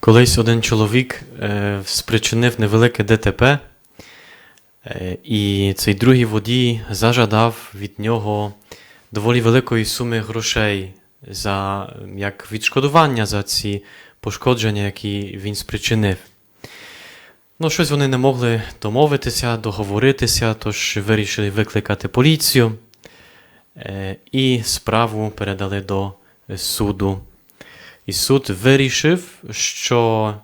Колись один чоловік е, спричинив невелике ДТП, е, і цей другий водій зажадав від нього доволі великої суми грошей за як відшкодування за ці пошкодження, які він спричинив. Ну, щось вони не могли домовитися, договоритися, тож вирішили викликати поліцію е, і справу передали до суду. І суд вирішив, що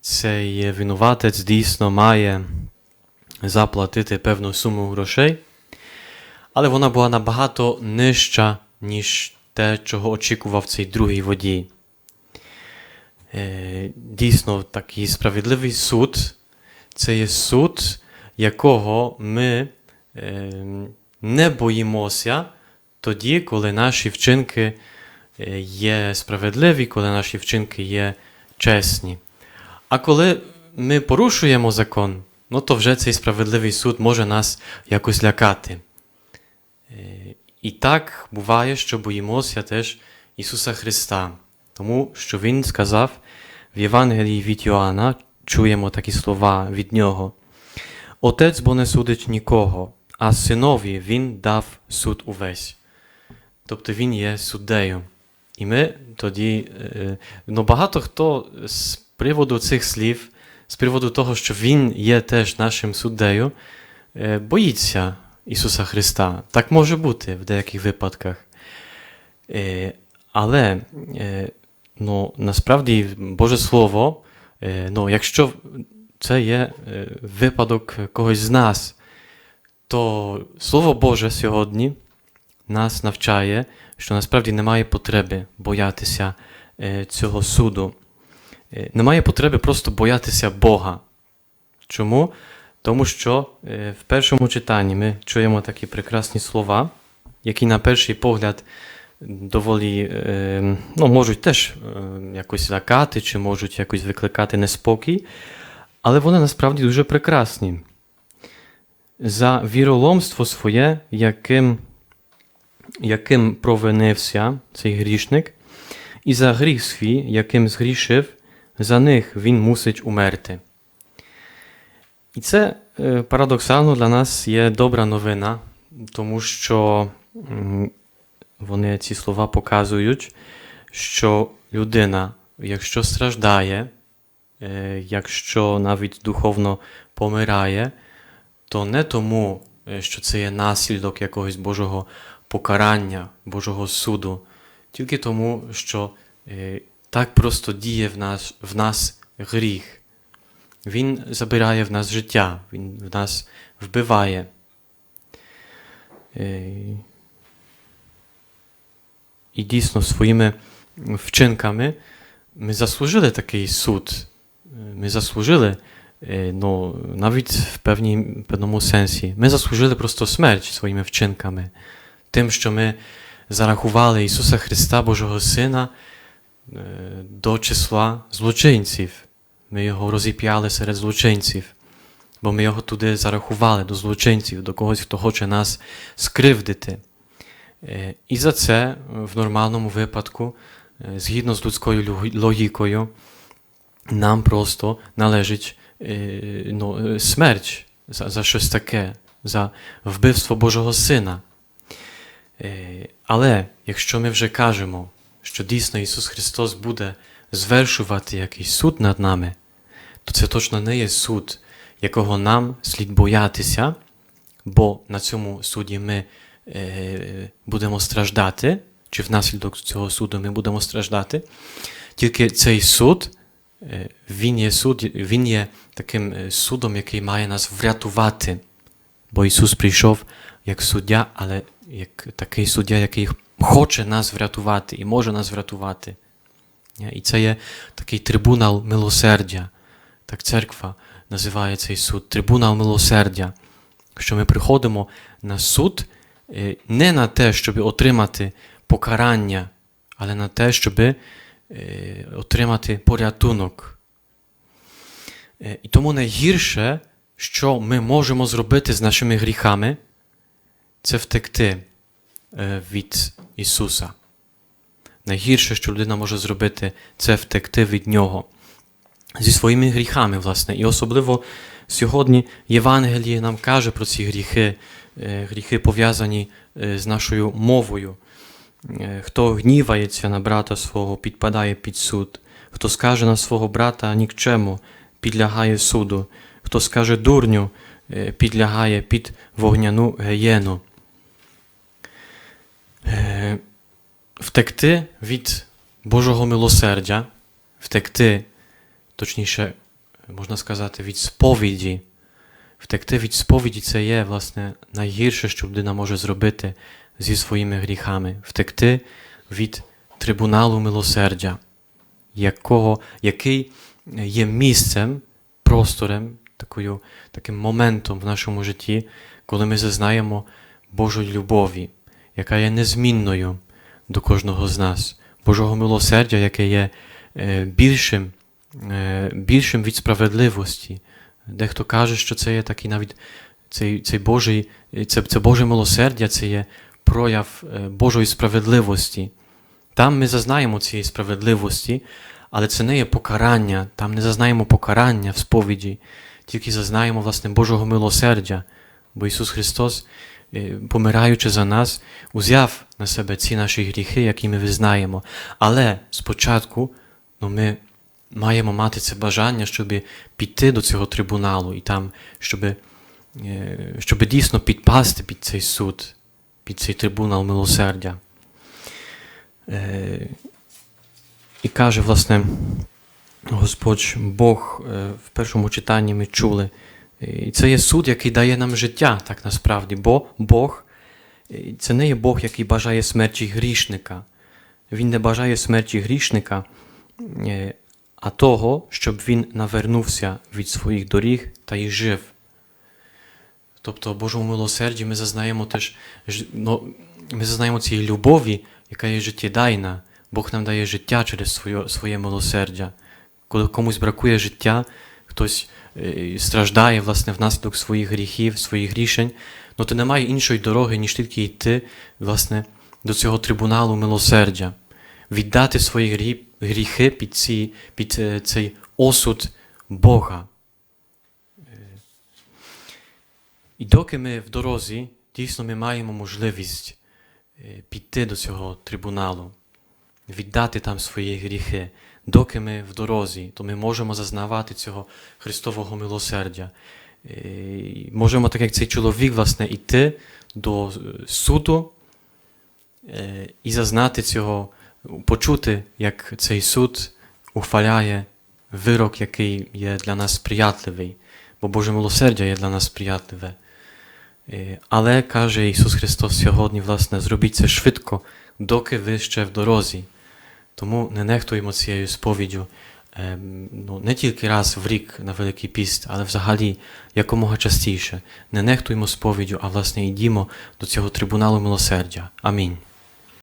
цей винуватець дійсно має заплатити певну суму грошей, але вона була набагато нижча, ніж те, чого очікував цей другий водій. Е, Дійсно, такий справедливий суд це є суд, якого ми е, не боїмося тоді, коли наші вчинки є справедливі, коли наші вчинки є чесні. А коли ми порушуємо закон, ну то вже цей справедливий суд може нас якось лякати. Е, І так буває, що боїмося теж Ісуса Христа, тому що Він сказав в Євангелії від Йоанна, чуємо такі слова від Нього. Отець бо не судить нікого, а синові Він дав суд увесь. Тобто Він є суддею. І ми тоді, е, ну багато хто з приводу цих слів, з приводу того, що Він є теж нашим суддею, е, боїться Ісуса Христа. Так може бути в деяких випадках. Е, Але е, ну, насправді Боже Слово, е, ну, якщо це є е, випадок когось з нас, то Слово Боже сьогодні нас навчає, що насправді немає потреби боятися е, цього суду. Е, Немає потреби просто боятися Бога. Чому? Тому що е, в першому читанні ми чуємо такі прекрасні слова, які на перший погляд доволі ну, можуть теж якось лякати, чи можуть якось викликати неспокій, але вони насправді дуже прекрасні. За віроломство своє, яким, яким провинився цей грішник, і за гріх свій, яким згрішив, за них він мусить умерти. І це е, парадоксально для нас є добра новина, тому що вони ці слова показують, що людина, якщо страждає, е, якщо навіть духовно помирає, то не тому, е, що це є наслідок якогось Божого покарання, Божого суду, тільки тому, що е, так просто діє в нас, в нас гріх. Він забирає в нас життя, він в нас вбиває. Е, І дійсно своїми вчинками ми заслужили такий суд. Е, Ми заслужили, ну, навіть в певній, певному сенсі, ми заслужили просто смерть своїми вчинками, тим, що ми зарахували Ісуса Христа, Божого Сина, е, до числа злочинців. Ми його розіп'яли серед злочинців, бо ми його туди зарахували до злочинців, до когось, хто хоче нас скривдити. Е, І за це е, в нормальному випадку, згідно з людською логікою, нам просто належить ну, смерть за, за щось таке, за вбивство Божого Сина. Е, Але якщо ми вже кажемо, що дійсно Ісус Христос буде звершувати якийсь суд над нами, то це точно не є суд, якого нам слід боятися, бо на цьому суді ми е, будемо страждати, чи внаслідок цього суду ми будемо страждати. Тільки цей суд, е, він є, суд, він є таким судом, який має нас врятувати. Бо Ісус прийшов як суддя, але як такий суддя, який хоче нас врятувати і може нас врятувати. І це є такий трибунал милосердя. Так церква називає цей суд трибунал милосердя. Що ми приходимо на суд е, не на те, щоб отримати покарання, але на те, щоб е, отримати порятунок. Е, І тому найгірше, що ми можемо зробити з нашими гріхами, це втекти е, від Ісуса. Найгірше, що людина може зробити, це втекти від Нього. зі своїми гріхами, власне. І особливо сьогодні Євангеліє нам каже про ці гріхи, е, гріхи пов'язані е, з нашою мовою. Хто гнівається на брата свого, підпадає під суд. Хто скаже на свого брата нікчему, підлягає суду. Хто скаже дурню, підлягає під вогняну геєну. Е, Втекти від Божого милосердя, втекти, точніше, можна сказати, від сповіді. Втекти від сповіді це є, власне, найгірше, що людина може зробити зі своїми гріхами. Втекти від трибуналу милосердя, якого, який є місцем, просторем, такою, таким моментом в нашому житті, коли ми зазнаємо Божої любові, яка є незмінною до кожного з нас, Божого милосердя, яке є е, більшим, е, більшим від справедливості. Дехто каже, що це є такий навіть цей, цей Божий, це, це Боже милосердя, це є прояв е, Божої справедливості. Там ми зазнаємо цієї справедливості, але це не є покарання, там не зазнаємо покарання в сповіді, тільки зазнаємо власне Божого милосердя, бо Ісус Христос, е, помираючи за нас, узяв на себе ці наші гріхи, які ми визнаємо. Але спочатку ну, ми маємо мати це бажання, щоб піти до цього трибуналу і там, щоб, е, щоб дійсно підпасти під цей суд, під цей трибунал милосердя. Е, І каже, власне, Господь Бог е, в першому читанні ми чули. І це є суд, який дає нам життя, так насправді, бо Бог це не є Бог, який бажає смерті грішника. Він не бажає смерті грішника, е, а того, щоб він навернувся від своїх доріг та й жив. Тобто, Божому милосерді ми зазнаємо теж ну, ми зазнаємо цієї любові, яка є життєдайна. Бог нам дає життя через своє, своє милосердя. Коли комусь бракує життя, хтось е, страждає власне внаслідок своїх гріхів, своїх рішень, ну то немає іншої дороги, ніж тільки йти власне, до цього трибуналу милосердя, віддати свої грі- гріхи під, ці, під е, цей осуд Бога. Е, І доки ми в дорозі, дійсно ми маємо можливість піти до цього трибуналу, віддати там свої гріхи. Доки ми в дорозі, то ми можемо зазнавати цього Христового милосердя. Е, і Можемо, так як цей чоловік, власне, йти до е, суду е, і зазнати цього, почути, як цей суд ухваляє вирок, який є для нас сприятливий, бо Боже милосердя є для нас сприятливе. Е, Але каже Ісус Христос сьогодні, власне, зробіть це швидко, доки ви ще в дорозі. Тому не нехтуємо цією сповіддю ем, ну, не тільки раз в рік на Великий піст, але взагалі якомога частіше. Не нехтуємо сповіддю, а власне йдімо до цього трибуналу милосердя. Амінь.